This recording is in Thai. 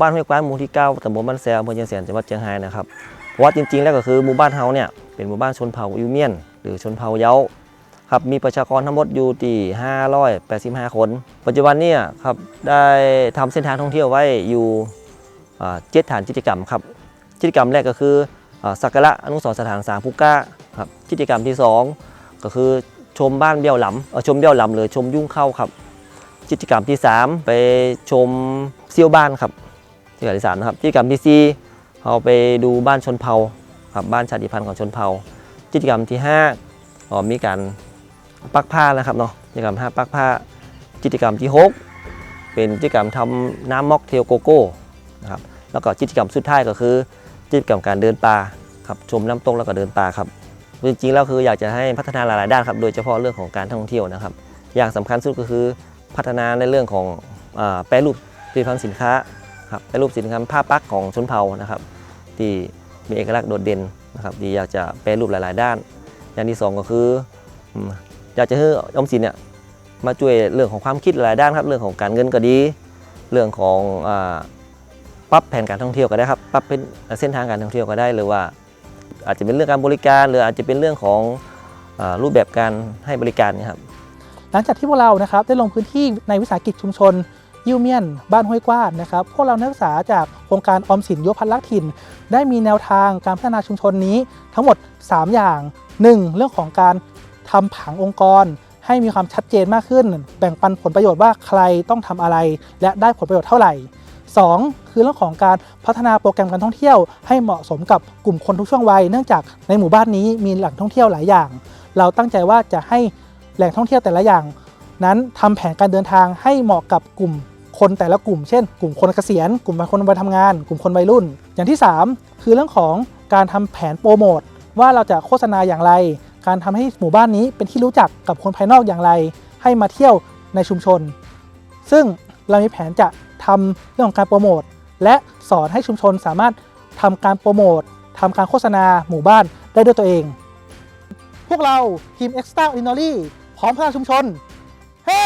บ้านห้วยกว้านหมู่ที่9ตำบลบ้านแซวอำเภอเชียงแสนจังหวัดเชียงรายนะครับเพราะว่าจริงๆแล้วก็คือหมู่บ้านเฮาเนี่ยเป็นหมู่บ้านชนเผ่าอิวเมียน หรือชนเผ่าเยาครับมีประชากรทั้งหมดอยู่ที่585 คน ปัจจุบันเนี่ยครับได้ทำเส้นทางท่องเที่ยวไว้อยู่เจ็ดฐานกิจกรรมครับกิจกรรมแรกก็คือสักการะอนุสรสถานสามพุก้าครับกิจกรรมที่สองก็คือชมบ้านเบี้ยวหลำเอ่อชมเบี้ยวหลำหรือชมยุ่งเข้าครับกิจกรรมที่ 3 ไปชมเซี่ยวบ้านครับ กิจกรรมที่3นะครับกิจกรรมที่ 4เราไปดูบ้านชนเผ่าครับบ้านชาติพันธุ์ของชนเผ่ากิจกรรมที่5อ๋อมีการปักผ้านะครับเนาะกิจกรรม5ปักผ้ากิจกรรมที่ 6 เป็นกิจกรรมทำน้ำม็อกเทลโกโก้นะครับแล้วก็กิจกรรมสุดท้ายก็คือกิจกรรมการเดินป่าครับชมน้ำตกแล้วก็เดินป่าครับจริงๆแล้วคืออยากจะให้พัฒนาหลายๆด้านครับโดยเฉพาะเรื่องของการท่องเที่ยวนะครับ อย่างสำคัญสุดก็คือพัฒนาในเรื่องของอแปรรูปผลิตภัณฑ์สินค้า ครับแปรรูปสินค้าผ้าปักของชนเผ่านะครับ ที่มีเอกลักษณ์โดดเด่นนะครับที่อยากจะแปรรูปหลาย ๆ ด้าน อย่างที่สองก็คืออยากจะให้ออมสินเนี่ยมาช่วยเรื่องของความคิดหลายด้านครับเรื่องของการเงินก็ดี เรื่องของอปรับแผนการท่องเที่ยวก็ได้ครับปรับเป็นเส้นทางการท่องเที่ยวก็ได้หรือว่า อาจจะเป็นเรื่องการบริการ หรืออาจจะเป็นเรื่องของอรูปแบบการให้บริการนยครับหลังจากที่พวกเรานะครับได้ลงพื้นที่ในวิสาหกิจชุมชน ยิวเมียน บ้านห้วยกว้านนะครับ พวกเรานักศึกษาจากโครงการออมสินยกพันลักถิ่น ได้มีแนวทางการพัฒนาชุมชนนี้ทั้งหมด 3 อย่าง 1. เรื่องของการทำผังองค์กร ให้มีความชัดเจนมากขึ้น แบ่งปันผลประโยชน์ว่าใครต้องทำอะไร และได้ผลประโยชน์เท่าไหร่ 2. คือเรื่องของการพัฒนาโปรแกรมการท่องเที่ยว ให้เหมาะสมกับกลุ่มคนทุกช่วงวัย เนื่องจากในหมู่บ้านนี้มีแหล่งท่องเที่ยวหลายอย่าง เราตั้งใจว่าจะให้แหล่งท่องเที่ยวแต่ละอย่าง นั้นทำแผนการเดินทางให้เหมาะกับกลุ่ม คนแต่ละกลุ่ม เช่น กลุ่มคนเกษียณ กลุ่มคนวัยทำงาน กลุ่มคนวัยรุ่น อย่างที่ 3 คือเรื่องของการทำแผนโปรโมทว่าเราจะโฆษณาอย่างไร การทำให้หมู่บ้านนี้เป็นที่รู้จักกับคนภายนอกอย่างไร ให้มาเที่ยวในชุมชน ซึ่งเรามีแผนจะทำเรื่องของการโปรโมทและสอนให้ชุมชนสามารถทำการโปรโมททำการโฆษณาหมู่บ้านได้ด้วยตัวเอง พวกเราทีม Extra Ordinary พร้อมพัฒนาชุมชน เฮ้